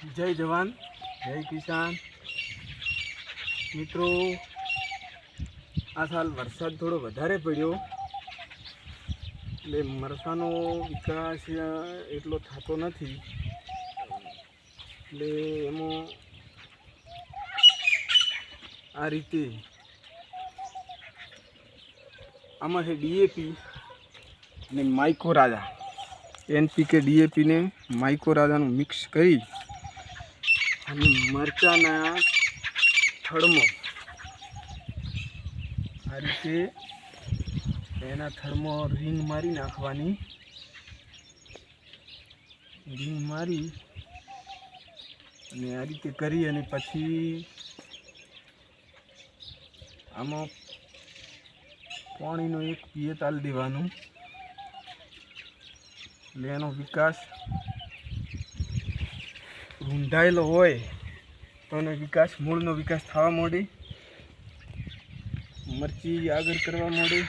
જય જવાન, જય કિસાન. મિત્રો, આ સાલ વરસાદ થોડો વધારે પડ્યો. એટલે મરસાનો વિકાસ એટલો થતો નથી. એટલે એમાં આ રીતે આમાં છે ડીએપી અને માઇકો રાજા એનપીકે ડીએપીને માઇકો રાજાનું મિક્સ કરી અને મરચાના થડમાં. આ રીતે એના થડમાં રીંગ મારી નાખવાની. રીંગ મારી અને આ રીતે કરી અને પછી આમાં પાણીનો એક પિયત આલ દેવાનું. એટલે એનો વિકાસ રૂંધાયેલો હોય તો એનો વિકાસ, મૂળનો વિકાસ થવા માંડી. મરચી આગળ કરવા માંડી.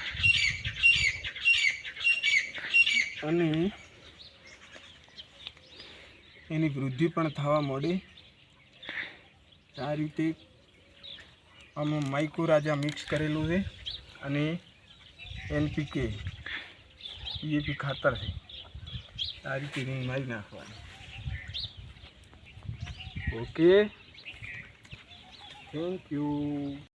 અને એની વૃદ્ધિ પણ થવા માંડી. આ રીતે આમાં માઇકો રાજા મિક્સ કરેલું છે અને એનપીકે ડીએપી ખાતર છે. આ રીતે રીંગ મારી નાખવાની. Okay. Thank you.